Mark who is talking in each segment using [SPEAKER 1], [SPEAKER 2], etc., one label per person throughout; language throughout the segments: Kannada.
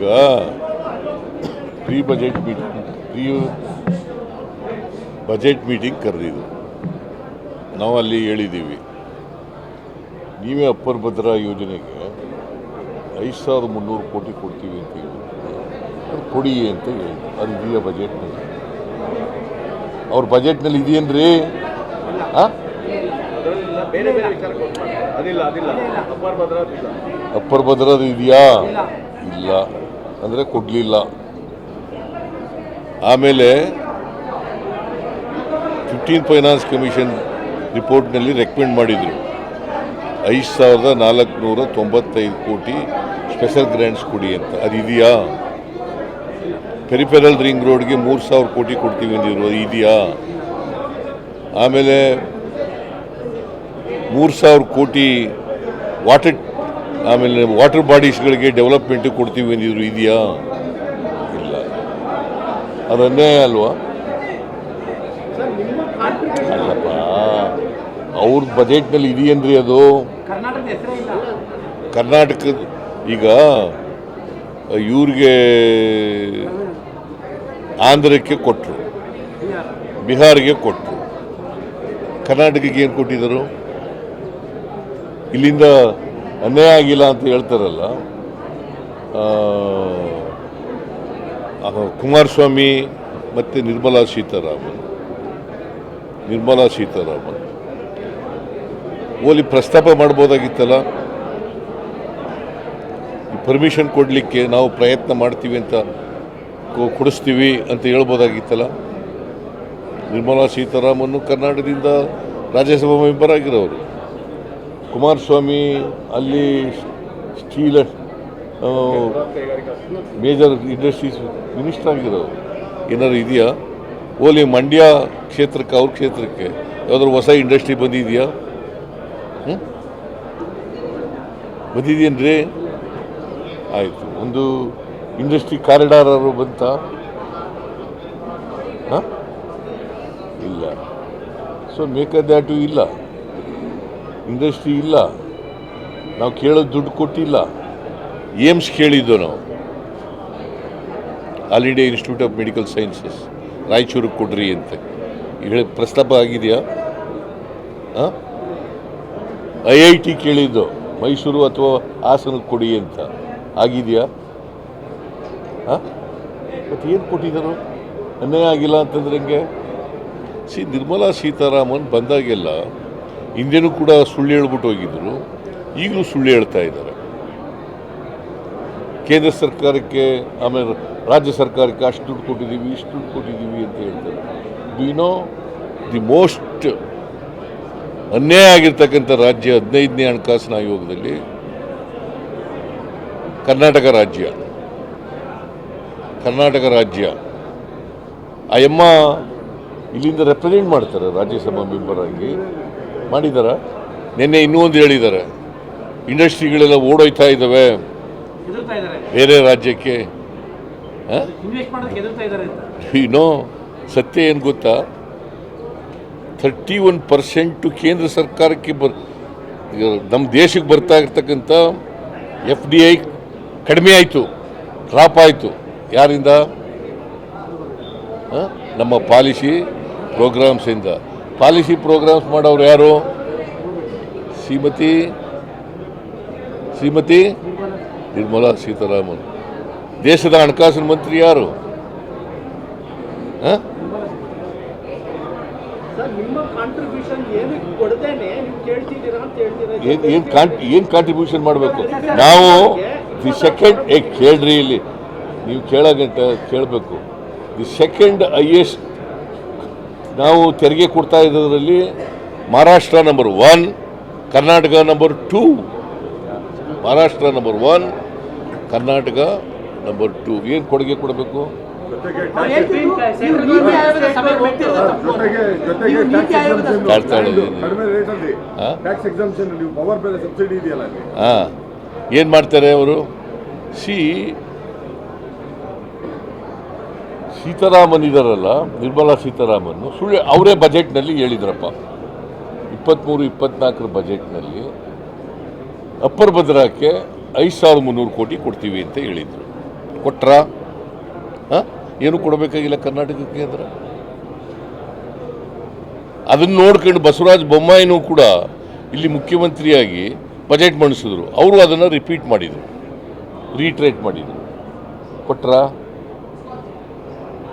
[SPEAKER 1] ಈಗ pre budget meeting pre budget meeting ಕರೆದಿದ್ದು. ನಾವು ಅಲ್ಲಿ ಹೇಳಿದ್ದೀವಿ. ನೀವೇ ಅಪ್ಪರ್ ಭದ್ರಾ ಯೋಜನೆಗೆ ಐದು ಸಾವಿರದ ಮುನ್ನೂರು ಕೋಟಿ ಕೊಡ್ತೀವಿ ಅಂತ ಹೇಳಿದ್ರು. ಅದು ಕೊಡಿ ಅಂತ ಹೇಳಿದ್ರು. ಅದು ಇದೆಯಾ ಬಜೆಟ್ನಲ್ಲಿ? ಅವ್ರ ಬಜೆಟ್ನಲ್ಲಿ ಇದೆಯೇನ್ರಿ? ಹಾಂ
[SPEAKER 2] ಅಪ್ಪರ್
[SPEAKER 1] ಭದ್ರದು ಇದೆಯಾ? ಇಲ್ಲ. ಅಂದರೆ ಕೊಡಲಿಲ್ಲ. ಆಮೇಲೆ ಫಿಫ್ಟೀನ್ ಫೈನಾನ್ಸ್ ಕಮಿಷನ್ ರಿಪೋರ್ಟ್ನಲ್ಲಿ ರೆಕಮೆಂಡ್ ಮಾಡಿದರು. ಐದು ಸಾವಿರದ ನಾಲ್ಕುನೂರ ತೊಂಬತ್ತೈದು ಕೋಟಿ ಸ್ಪೆಷಲ್ ಗ್ರ್ಯಾಂಟ್ಸ್ ಕೊಡಿ ಅಂತ. ಅದು ಇದೆಯಾ? ಪೆರಿಫೆರಲ್ ರಿಂಗ್ ರೋಡ್ಗೆ ಮೂರು ಸಾವಿರ ಕೋಟಿ ಕೊಡ್ತೀವಿ ಅಂದಿದ್ರು. ಅದು ಇದೆಯಾ? ಆಮೇಲೆ ಮೂರು ಸಾವಿರ ಕೋಟಿ ವಾಟರ್ ಆಮೇಲೆ ವಾಟರ್ ಬಾಡೀಸ್ಗಳಿಗೆ ಡೆವಲಪ್ಮೆಂಟ್ ಕೊಡ್ತೀವಿ ಅಂದಿದ್ರು ಇದೆಯಾ? ಇಲ್ಲ. ಅದನ್ನೇ ಅನ್ಯಾಯ ಅಲ್ವಾ? ಅಲ್ಲಪ್ಪ ಅವ್ರ ಬಜೆಟ್ನಲ್ಲಿ ಇದೆಯೇನ್ರಿ ಅದು?
[SPEAKER 2] ಕರ್ನಾಟಕದ
[SPEAKER 1] ಈಗ ಇವ್ರಿಗೆ ಆಂಧ್ರಕ್ಕೆ ಕೊಟ್ಟರು ಬಿಹಾರಿಗೆ ಕೊಟ್ಟರು ಕರ್ನಾಟಕಕ್ಕೆ ಏನು ಕೊಟ್ಟಿದ್ದರು? ಇಲ್ಲಿಂದ ಅನ್ಯಾಯ ಆಗಿಲ್ಲ ಅಂತ ಹೇಳ್ತಾರಲ್ಲ ಕುಮಾರಸ್ವಾಮಿ ಮತ್ತು ನಿರ್ಮಲಾ ಸೀತಾರಾಮನ್. ನಿರ್ಮಲಾ ಸೀತಾರಾಮನ್. ಓಲಿ ಪ್ರಸ್ತಾಪ ಮಾಡ್ಬೋದಾಗಿತ್ತಲ್ಲ? ಪರ್ಮಿಷನ್ ಕೊಡಲಿಕ್ಕೆ ನಾವು ಪ್ರಯತ್ನ ಮಾಡ್ತೀವಿ ಅಂತ ಕೊಡಿಸ್ತೀವಿ ಅಂತ ಹೇಳ್ಬೋದಾಗಿತ್ತಲ್ಲ? ನಿರ್ಮಲಾ ಸೀತಾರಾಮನ್ ಕರ್ನಾಟಕದಿಂದ ರಾಜ್ಯಸಭಾ ಮೆಂಬರ್ ಆಗಿರೋರು. ಕುಮಾರಸ್ವಾಮಿ ಅಲ್ಲಿ ಸ್ಟೀಲ್ ಮೇಜರ್ ಇಂಡಸ್ಟ್ರೀಸ್ ಮಿನಿಸ್ಟರ್ ಆಗಿರೋರು. ಏನಾದ್ರು ಇದೆಯಾ? ಓಲಿ ಮಂಡ್ಯ ಕ್ಷೇತ್ರಕ್ಕೆ, ಅವ್ರ ಕ್ಷೇತ್ರಕ್ಕೆ. ಯಾವುದಾದ್ರು ಹೊಸ ಇಂಡಸ್ಟ್ರಿ ಬಂದಿದೆಯಾ? ಬಂದಿದೆಯೇನ್ರಿ? ಆಯಿತು. ಒಂದು ಇಂಡಸ್ಟ್ರಿ ಕಾರಿಡಾರ್ ಅವರು ಬಂತ? ಹಾಂ? ಇಲ್ಲ. ಸೊ ಬೇಕಾದ್ಯಾಟು ಇಲ್ಲ. ಇಂಡಸ್ಟ್ರಿ ಇಲ್ಲ. ನಾವು ಕೇಳೋದು ದುಡ್ಡು ಕೊಟ್ಟಿಲ್ಲ. ಏಮ್ಸ್ ಕೇಳಿದ್ದು ನಾವು. All India Institute of Medical Sciences, ರಾಯಚೂರಿಗೆ ಕೊಡ್ರಿ ಅಂತ. ಹೇಳಿ, ಪ್ರಸ್ತಾಪ ಆಗಿದೆಯಾ? ಐ ಐ ಟಿ ಕೇಳಿದ್ದು, ಮೈಸೂರು ಅಥವಾ ಹಾಸನಕ್ಕೆ ಕೊಡಿ ಅಂತ. ಆಗಿದೆಯಾ? ಮತ್ತು ಏನು ಕೊಟ್ಟಿದ್ದರು? ಅನ್ಯಾಯ ಆಗಿಲ್ಲ ಅಂತಂದ್ರೆ ಹಂಗೆ? ಸಿ, ನಿರ್ಮಲಾ ಸೀತಾರಾಮನ್ ಬಂದಾಗೆಲ್ಲ ಹಿಂದೆನೂ ಕೂಡ ಸುಳ್ಳು ಹೇಳ್ಬಿಟ್ಟು ಹೋಗಿದ್ರು. ಈಗಲೂ ಸುಳ್ಳು ಹೇಳ್ತಾ ಇದ್ದಾರೆ. ಕೇಂದ್ರ ಸರ್ಕಾರಕ್ಕೆ, ಆಮೇಲೆ ರಾಜ್ಯ ಸರ್ಕಾರಕ್ಕೆ ಅಷ್ಟು ದುಡ್ಡು ಕೊಟ್ಟಿದ್ದೀವಿ, ಇಷ್ಟು ದುಡ್ಡು ಕೊಟ್ಟಿದ್ದೀವಿ ಅಂತ ಹೇಳ್ತಾರೆ. ವಿ ನೋ ದಿ ಮೋಸ್ಟ್ ಅನ್ಯಾಯ ಆಗಿರ್ತಕ್ಕಂಥ ರಾಜ್ಯ ಹದಿನೈದನೇ ಹಣಕಾಸಿನ ಆಯೋಗದಲ್ಲಿ ಕರ್ನಾಟಕ ರಾಜ್ಯ. ಕರ್ನಾಟಕ ರಾಜ್ಯ. ಆ ಎಮ್ಮ ಇಲ್ಲಿಂದ ರೆಪ್ರೆಸೆಂಟ್ ಮಾಡ್ತಾರೆ ರಾಜ್ಯಸಭಾ ಮೆಂಬರ್ ಆಗಿ ಮಾಡಿದಾರ? ನಿನ್ನೆ ಇನ್ನೂ ಒಂದು ಹೇಳಿದ್ದಾರೆ ಇಂಡಸ್ಟ್ರಿಗಳೆಲ್ಲ ಓಡೋಯ್ತಾ ಇದ್ದಾವೆ. ಬೇರೆ ರಾಜ್ಯಕ್ಕೆ. ನೋ ಸತ್ಯ ಏನು ಗೊತ್ತಾ? ಥರ್ಟಿ ಒನ್ ಪರ್ಸೆಂಟು ಕೇಂದ್ರ ಸರ್ಕಾರಕ್ಕೆ ಬರ್ ನಮ್ಮ ದೇಶಕ್ಕೆ ಬರ್ತಾ ಇರ್ತಕ್ಕಂಥ ಎಫ್ ಡಿ ಐ ಕಡಿಮೆ ಆಯಿತು ಡ್ರಾಪ್ ಆಯಿತು. ಯಾರಿಂದ? ನಮ್ಮ ಪಾಲಿಸಿ ಪ್ರೋಗ್ರಾಮ್ಸಿಂದ ಪಾಲಿಸಿ ಪ್ರೋಗ್ರಾಮ್ಸ್ ಮಾಡೋರು ಯಾರು? ಶ್ರೀಮತಿ ಶ್ರೀಮತಿ ನಿರ್ಮಲಾ ಸೀತಾರಾಮನ್. ದೇಶದ ಹಣಕಾಸಿನ ಮಂತ್ರಿ ಯಾರು?
[SPEAKER 2] ಏನ್
[SPEAKER 1] ಕಾಂಟ್ರಿಬ್ಯೂಷನ್ ಮಾಡಬೇಕು? ನಾವು ದಿ ಸೆಕೆಂಡ್ ಏ ಕೇಳ್ರಿ ಇಲ್ಲಿ. ನೀವು ಕೇಳಗಂಟ ಕೇಳಬೇಕು. ದಿ ಸೆಕೆಂಡ್ ಹೈಯೆಸ್ಟ್ ನಾವು ತೆರಿಗೆ ಕೊಡ್ತಾ ಇದ್ದರಲ್ಲಿ Maharashtra number one Karnataka number two Maharashtra number one Karnataka number two ಏನು ಕೊಡುಗೆ ಕೊಡಬೇಕು?
[SPEAKER 3] ಏನು ಮಾಡ್ತಾರೆ ಅವರು? ಎಕ್ಸಾಮ್ಷನ್
[SPEAKER 1] ತಾಳ್ತಾ ಇದ್ದೀನಿ.
[SPEAKER 3] ಕಡಿಮೆ ರೇಟಲ್ಲಿ
[SPEAKER 1] ಹಾ?
[SPEAKER 3] ಟ್ಯಾಕ್ಸ್ ಎಕ್ಸಾಮ್ಷನ್ ನೀವು ಪವರ್ ಬೆಲೆ ಸಬ್ಸಿಡಿ ಇದೆಯಲ್ಲ ಅಲ್ಲಿ
[SPEAKER 1] ಹಾಂ ಏನು ಮಾಡ್ತಾರೆ ಅವರು ಸಿ ಸೀತಾರಾಮನ್ ಇದಾರಲ್ಲ ನಿರ್ಮಲಾ ಸೀತಾರಾಮನ್ ಸುಳ್ಳು ಅವರೇ ಬಜೆಟ್ನಲ್ಲಿ ಹೇಳಿದ್ರಪ್ಪ. ಇಪ್ಪತ್ತ್ಮೂರು ಇಪ್ಪತ್ನಾಲ್ಕರ ಬಜೆಟ್ನಲ್ಲಿ ಅಪ್ಪರ್ ಭದ್ರಾಕ್ಕೆ ಐದು ಸಾವಿರದ ಮುನ್ನೂರು ಕೋಟಿ ಕೊಡ್ತೀವಿ ಅಂತ ಹೇಳಿದರು. ಕೊಟ್ರಾ? ಹಾಂ? ಏನು ಕೊಡಬೇಕಾಗಿಲ್ಲ ಕರ್ನಾಟಕಕ್ಕೆ ಅಂದ್ರೆ ಅದನ್ನು ನೋಡ್ಕೊಂಡು ಬಸವರಾಜ ಬೊಮ್ಮಾಯಿನೂ ಕೂಡ ಇಲ್ಲಿ ಮುಖ್ಯಮಂತ್ರಿಯಾಗಿ ಬಜೆಟ್ ಮಂಡಿಸಿದ್ರು. ಅವರು ಅದನ್ನು ರಿಪೀಟ್ ಮಾಡಿದರು. ರೀಟ್ರೇಟ್ ಮಾಡಿದರು. ಕೊಟ್ರಾ?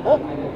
[SPEAKER 1] ಹ?